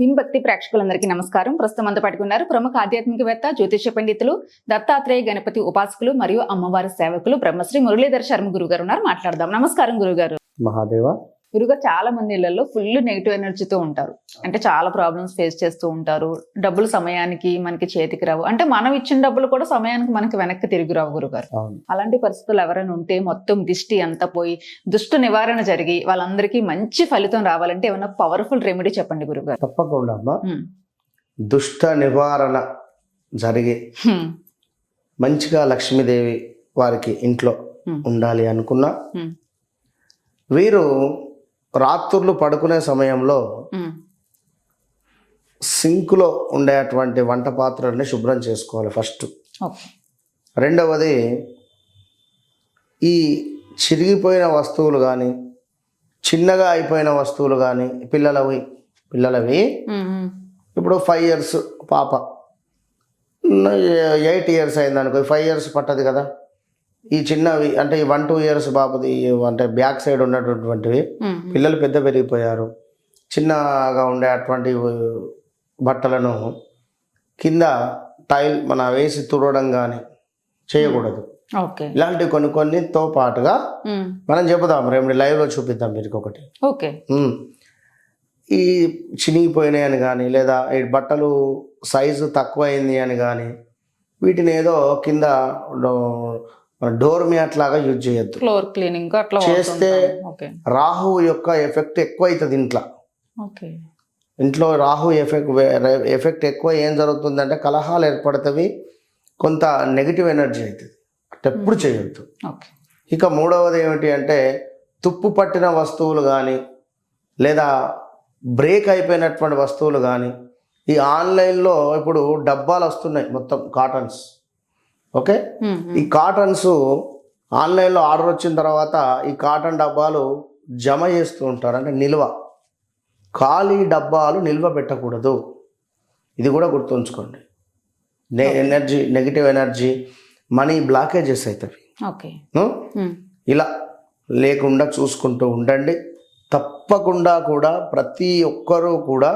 విన్భక్తి ప్రేక్షకులందరికీ నమస్కారం. ప్రస్తుతం అంతా పట్టుకున్నారు ప్రముఖ ఆధ్యాత్మికవేత్త జ్యోతిష పండితులు దత్తాత్రేయ గణపతి ఉపాసకులు మరియు అమ్మవారి సేవకులు బ్రహ్మశ్రీ మురళీధర్ శర్మ గురువు గారు ఉన్నారు. మాట్లాడదాం. నమస్కారం గురుగారు. మహాదేవ గురుగారు చాలా మంది ఇళ్ళలో ఫుల్ నెగిటివ్ ఎనర్జీతో ఉంటారు అంటే చాలా ప్రాబ్లమ్స్ ఫేస్ చేస్తూ ఉంటారు డబ్బులు సమయానికి మనకి చేతికి రావు అంటే మనం ఇచ్చిన డబ్బులు కూడా సమయానికి మనకి వెనక్కి తిరిగి రావు గురుగారు అలాంటి పరిస్థితులు ఎవరైనా ఉంటే మొత్తం దిష్టి అంతా పోయి దుష్ట నివారణ జరిగి వాళ్ళందరికీ మంచి ఫలితం రావాలంటే ఏమైనా పవర్ఫుల్ రెమెడీ చెప్పండి గురుగారు తప్పకుండా అమ్మా. దుష్ట నివారణ జరిగి. మంచిగా లక్ష్మీదేవి వారికి ఇంట్లో. ఉండాలి అనుకున్నా. వీరు రాత్రులు పడుకునే సమయంలో. సింకులో ఉండేటువంటి వంట పాత్రల్ని శుభ్రం చేసుకోవాలి ఫస్ట్ రెండవది ఈ చిరిగిపోయిన వస్తువులు కానీ చిన్నగా అయిపోయిన వస్తువులు కానీ పిల్లలవి పిల్లలవి. ఇప్పుడు ఫైవ్ ఇయర్స్ పాప ఎయిట్ ఇయర్స్ అయింది అనుకో ఫైవ్ ఇయర్స్ పట్టదు కదా ఈ చిన్నవి అంటే ఈ వన్ టూ ఇయర్స్ పాపది అంటే బ్యాక్ సైడ్ ఉన్నటువంటివి. పిల్లలు పెద్ద పెరిగిపోయారు. చిన్నగా ఉండే అటువంటి బట్టలను కింద టైల్ మన వేసి తుడవడం కానీ చేయకూడదు. ఓకే. ఇలాంటి కొన్ని కొన్నితో పాటుగా. మనం చెబుదాం. రేపు లైవ్లో చూపిద్దాం మీకు ఒకటి. ఓకే. ఈ చినిగిపోయినాయి అని కానీ లేదా ఈ బట్టలు సైజు తక్కువైంది అని కానీ వీటిని ఏదో కింద డోర్ మ్యాట్ లాగా యూజ్ చేయొద్దు. ఫ్లోర్ క్లీనింగ్ అట్లా చేస్తే- రాహు యొక్క ఎఫెక్ట్ ఎక్కువ అవుతుంది ఇంట్లో ఇంట్లో రాహు ఎఫెక్ట్ ఎఫెక్ట్ ఎక్కువ ఏం జరుగుతుందంటే కలహాలు ఏర్పడుతుంది కొంత నెగిటివ్ ఎనర్జీ అవుతుంది ఎప్పుడు చేయొద్దు. ఓకే. ఇక మూడవది ఏమిటి అంటే తుప్పు పట్టిన వస్తువులు కానీ లేదా బ్రేక్ అయిపోయినటువంటి వస్తువులు కానీ ఈ ఆన్లైన్లో ఇప్పుడు డబ్బాలు వస్తున్నాయి మొత్తం కాటన్స్ ఓకే. ఈ కాటన్స్ ఆన్లైన్లో ఆర్డర్ వచ్చిన తర్వాత ఈ కాటన్ డబ్బాలు జమ చేస్తూ ఉంటారు. అంటే నిల్వ. ఖాళీ డబ్బాలు నిల్వ పెట్టకూడదు. ఇది కూడా గుర్తుంచుకోండి. నె energy negative energy money blockages అవుతాయి ఓకే. ఇలా లేకుండా చూసుకుంటూ ఉండండి. తప్పకుండా కూడా ప్రతి ఒక్కరూ కూడా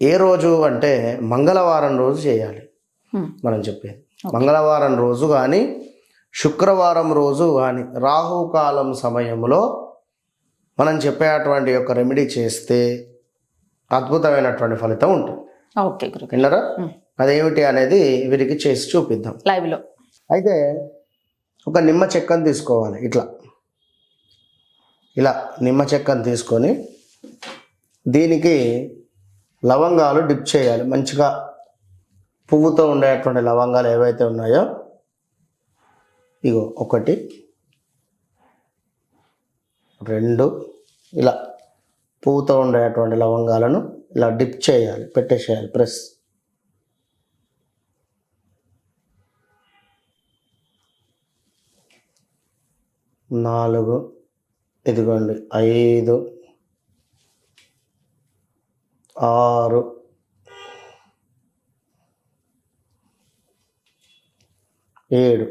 ఏ రోజు అంటే మంగళవారం రోజు చేయాలి. మనం చెప్పేది. మంగళవారం రోజు కానీ శుక్రవారం రోజు కానీ రాహుకాలం సమయంలో మనం చెప్పేటువంటి యొక్క రెమెడీ చేస్తే అద్భుతమైనటువంటి ఫలితం ఉంటుంది. ఓకే విన్నారా? Hmm. అదేమిటి అనేది వీరికి చేసి చూపిద్దాం. లైవ్లో. అయితే ఒక నిమ్మ చెక్కను తీసుకోవాలి ఇట్లా. ఇలా నిమ్మ చెక్కను తీసుకొని దీనికి లవంగాలు డిప్ చేయాలి మంచిగా పువ్వుతో ఉండేటువంటి లవంగాలు ఏవైతే ఉన్నాయో ఇగో ఒకటి రెండు ఇలా పువ్వుతో ఉండేటువంటి లవంగాలను ఇలా డిప్ చేయాలి పెట్టేసేయాలి ప్రెస్. నాలుగు ఇదిగోండి ఐదు ఆరు ఏడు.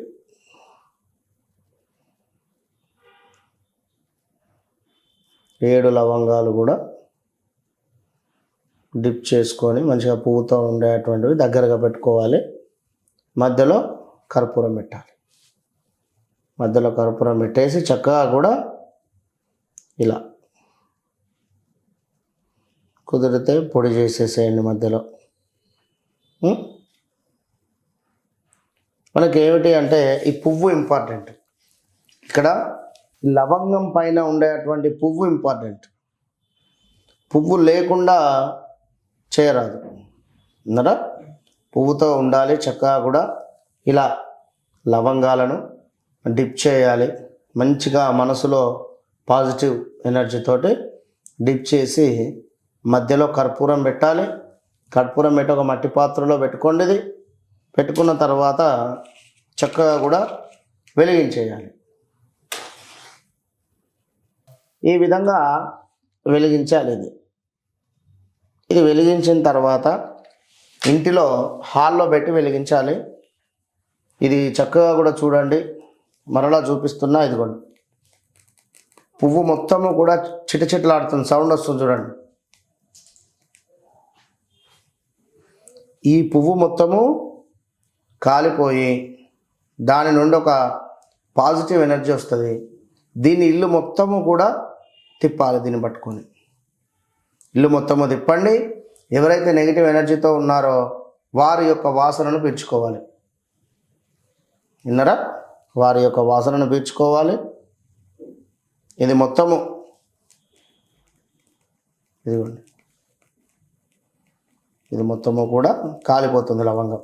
ఏడు లవంగాలు కూడా డిప్ చేసుకొని మంచిగా పువ్వుతో ఉండేటువంటివి దగ్గరగా పెట్టుకోవాలి. మధ్యలో కర్పూరం పెట్టాలి. మధ్యలో కర్పూరం పెట్టేసి చక్కగా కూడా ఇలా కుదిరితే పొడి చేసేసేయండి మధ్యలో. మనకి ఏమిటి అంటే ఈ పువ్వు ఇంపార్టెంట్ ఇక్కడ లవంగం పైన ఉండేటువంటి పువ్వు ఇంపార్టెంట్ పువ్వు లేకుండా చేయరాదు. ఉన్నారా పువ్వుతో ఉండాలి చక్కగా కూడా ఇలా లవంగాలను డిప్ చేయాలి. మంచిగా మనసులో పాజిటివ్ ఎనర్జీతోటి డిప్ చేసి మధ్యలో కర్పూరం పెట్టాలి. కర్పూరం పెట్టి ఒక మట్టి పాత్రలో పెట్టుకోండి ఇది పెట్టుకున్న తర్వాత చక్కగా కూడా వెలిగించేయాలి. ఈ విధంగా వెలిగించాలి ఇది. ఇది వెలిగించిన తర్వాత ఇంటిలో హాల్లో పెట్టి వెలిగించాలి. ఇది చక్కగా కూడా చూడండి. మరలా చూపిస్తున్నా ఇదిగోండి. పువ్వు మొత్తము కూడా చిటచిటలాడుతుంది. సౌండ్ వస్తుంది చూడండి. ఈ పువ్వు మొత్తము కాలిపోయి దాని నుండి ఒక పాజిటివ్ ఎనర్జీ వస్తుంది. దీని ఇల్లు మొత్తము కూడా తిప్పాలి దీన్ని పట్టుకొని. ఇల్లు మొత్తము తిప్పండి. ఎవరైతే నెగిటివ్ ఎనర్జీతో ఉన్నారో వారి యొక్క వాసనను పీల్చుకోవాలి. విన్నరా? వారి యొక్క వాసనను పీల్చుకోవాలి. ఇది మొత్తము. ఇదిగోండి. ఇది మొత్తము కూడా కాలిపోతుంది లవంగం.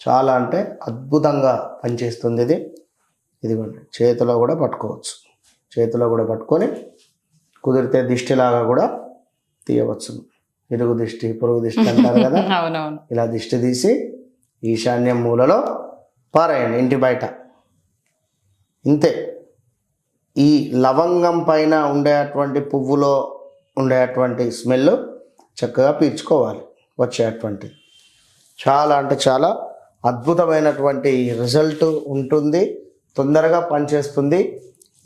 చాలా అంటే అద్భుతంగా పనిచేస్తుంది ఇది. ఇదిగోండి చేతిలో కూడా పట్టుకోవచ్చు. చేతిలో కూడా పట్టుకొని కుదిరితే దిష్టిలాగా కూడా తీయవచ్చు. ఇరుగు దిష్టి పొరుగు దిష్టి అంటారు కదా? ఇలా దిష్టి తీసి ఈశాన్య మూలలో పారేయండి ఇంటి బయట. ఇంతే. ఈ లవంగం పైన ఉండేటువంటి పువ్వులో ఉండేటువంటి స్మెల్ చక్కగా పీల్చుకోవాలి వచ్చేటువంటి. చాలా అంటే చాలా అద్భుతమైనటువంటి రిజల్ట్ ఉంటుంది తొందరగా పనిచేస్తుంది.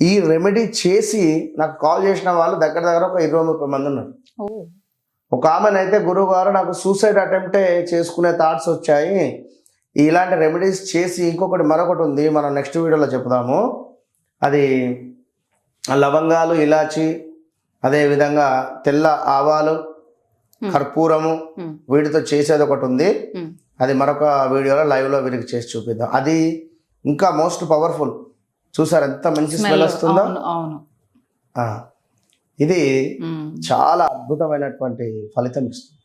ఈ రెమెడీ చేసి నాకు కాల్ చేసిన వాళ్ళు దగ్గర దగ్గర ఒక ఇరవై ముప్పై మంది ఉన్నారు. ఒక ఆమెనైతే గురువు గారు నాకు సూసైడ్ అటెంప్టే చేసుకునే థాట్స్ వచ్చాయి. ఇలాంటి రెమెడీస్ చేసి ఇంకొకటి మరొకటి ఉంది మనం నెక్స్ట్ వీడియోలో చెప్దాము. అది లవంగాలు ఇలాచి అదేవిధంగా తెల్ల ఆవాలు కర్పూరము వీటితో చేసేది ఒకటి ఉంది. అది మరొక వీడియోలో లైవ్లో వీరికి చేసి చూపిద్దాం. అది ఇంకా మోస్ట్ పవర్ఫుల్ చూసారు ఎంత మంచి స్మెల్ వస్తుందో? అవును ఇది. చాలా అద్భుతమైనటువంటి ఫలితం ఇస్తుంది.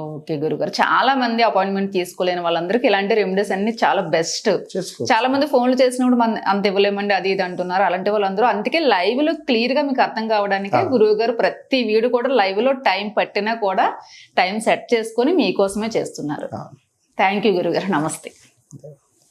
ఓకే గురుగారు. చాలా మంది అపాయింట్మెంట్ తీసుకోలేని వాళ్ళందరికీ ఇలాంటి రెమెడీస్ అన్ని చాలా బెస్ట్ చాలా మంది ఫోన్లు చేసినప్పుడు మన అంత ఇవ్వలేమండి అది ఇది అంటున్నారు. అలాంటి వాళ్ళందరూ అందుకే లైవ్లో క్లియర్గా మీకు అర్థం కావడానికి. గురువు గారు ప్రతి వీడు కూడా లైవ్లో టైం పట్టినా కూడా టైం సెట్ చేసుకొని మీకోసమే చేస్తున్నారు. థ్యాంక్ యూ గురుగారు. నమస్తే.